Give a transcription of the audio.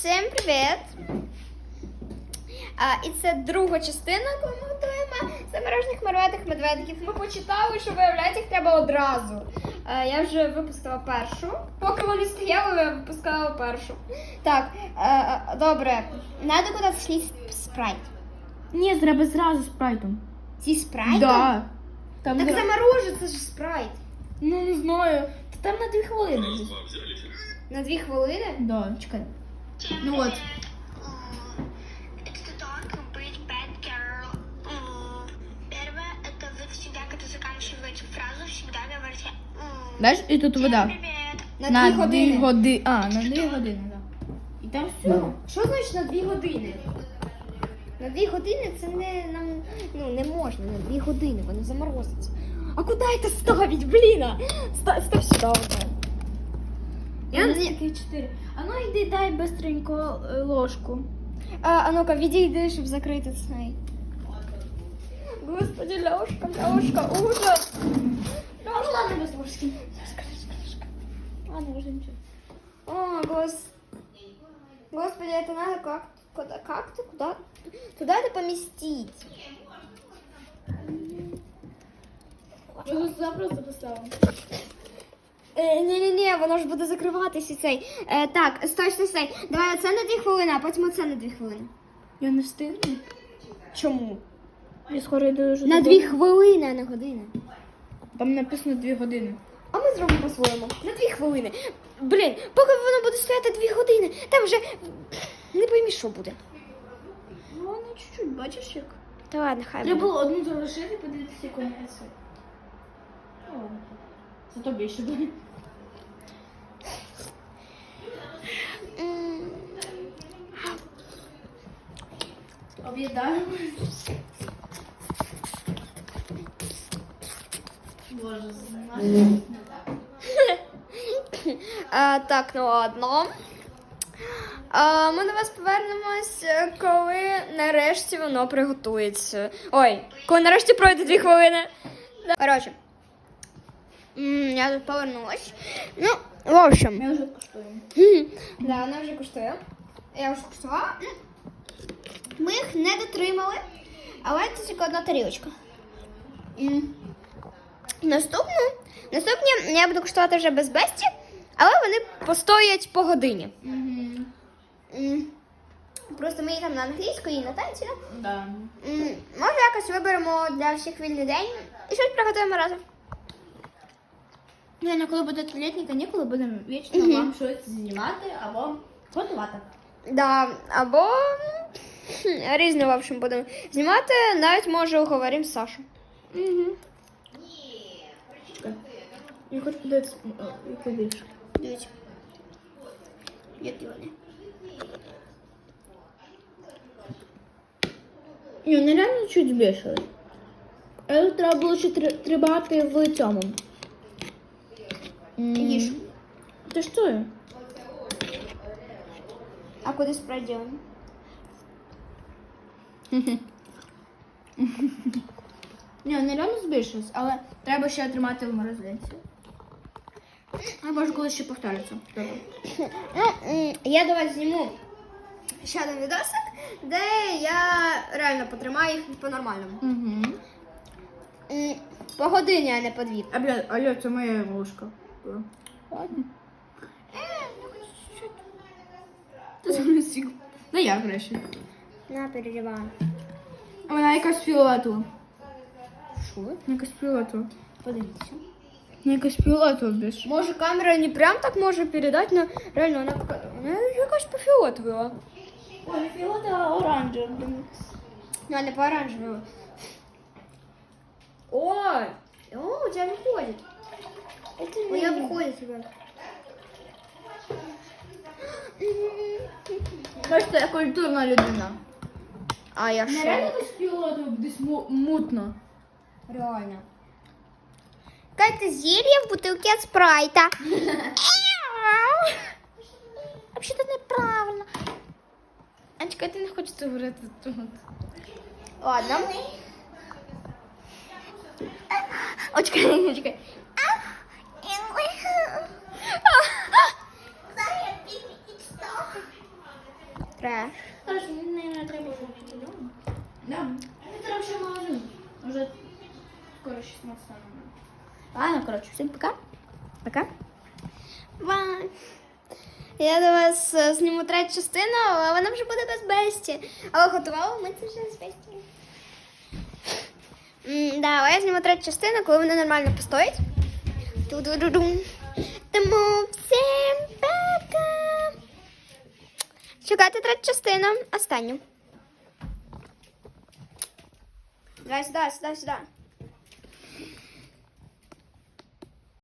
Всім привіт! А, і це друга частина, коли ми готуємо заморожених марветих медведиків. Ми почитали, що виявляється, їх треба одразу. А, я вже випустила першу. Поки вони стояли, я випускала першу. Так, е, добре. Надо кудись слід спрайт. Ні, треба зразу спрайтом. Зі спрайтом? Да. Там Так зра- заморожу, це ж спрайт. Ну не знаю. Та там на дві хвилини. На дві хвилини? Да, чекай. Ну от. It's the dog быть bad girl. М. Первое, это вы всегда, когда заканчиваете фразу, всегда говорите «М». Знаєш, і тут вода. Привет. На, дві години. годи. А, на дві години, так. І там все. Що значить на дві години? На дві години це не нам ну не можна на дві години, воно заморозиться. А куди це ставить, блін? Став, став сюди. отак. Я не... такі чотири. А ну йди дай быстренько е, ложку. а, а ну-ка, відійди, щоб закрити цей. Господи, Льошка, Льошка, ужас. Ну ладно, без ложки. Ладно, вже нічого. О, гос... Господи, это надо как куда как-то куда туда это поместить. Його сюди просто Е, ні, ні, ні, воно ж буде закриватися цей. Е, так, стой, стой, стой. Давай оце на дві хвилини, а потім оце на дві хвилини. Я не встигну. Чому? Я скоро йду вже. На дві хвилини, а не години. Там написано дві години. А ми зробимо по-своєму. На дві хвилини. Блін, поки воно буде стояти дві години, там вже не поймі, що буде. Ну, воно чуть-чуть, бачиш як? Та ладно, хай Треба буде. було одну залишити, подивитися, як. Це тобі ще буде. Об'їдаємо. Боже, знаєш. А, так, ну ладно. А, ми до вас повернемось, е, коли нарешті воно приготується. Ой, коли нарешті пройде дві хвилини. Коротше. Я тут повернулась. Ну, в общем. Ми вже куштуємо. Да, вона вже коштує. Я вже коштувала. Ми їх не дотримали, але це тільки одна тарілочка. Наступну, наступні я буду коштувати вже без бесті, але вони постоять по годині. Просто ми їх там на англійську і на танці. Да. Може, якось виберемо для всіх вільний день і щось приготуємо разом. Не, ну коли буде літні канікули, будемо вічно Мгм. вам щось знімати або готувати. Да, або м, різне, в общем, будемо знімати. Навіть може уговоримо Сашу. Угу. Чекай. Я хочу подивитися, о, яке більше. Дивіться. Які вони? Ні, вони реально чуть збільшили. Але треба було ще тр- трибати в цьому. Їж. Ти що? А кудись пройдемо? Ні, вони реально збільшились, але треба ще тримати в морозильці. А може колись ще повториться. Ну, я до вас зніму ще один відосик, де я реально потримаю їх по-нормальному. Угу. По годині, а не по дві. А бля, алло, це моя ложка. Ладно. Ти саме сік. Ну я краще. На, перериваємо. Вона якась фіолетова. Що? Якась фіолетова. Подивіться. Ну, якась фіолетова більше. Може, камера не прям так може передати, але реально вона, пока- вона якась пофіолетова. Ой, не фіолетова, а оранжева. Ну, не по оранжевому. Ой! О, у тебя выходит. Это У меня выходит, ребят. Бачите, я культурна людина. А я Не шо? реально якась фіолетова, десь му- мутно. Реально. Какое-то зелье в бутылке от спрайта. Вообще-то неправильно. Анечка, ти не хочеш це говорити тут. Ладно. Очкай, очкай. Треш. Короче, мені не треба вже йти додому. Да. Мені треба ще в магазин. Уже скоро 16 номер. Ладно, коротше, всім пока. Пока. Бай. Я до вас е, зніму третю частину, але вона вже буде без бесті. Але готували ми це вже з бесті. М, Да, але я зніму третю частину, коли вона нормально постоїть. Ту-ду-ду-дум. Тому всім пока. Чекайте третю частину, останню. Давай сюди, сюди, сюди.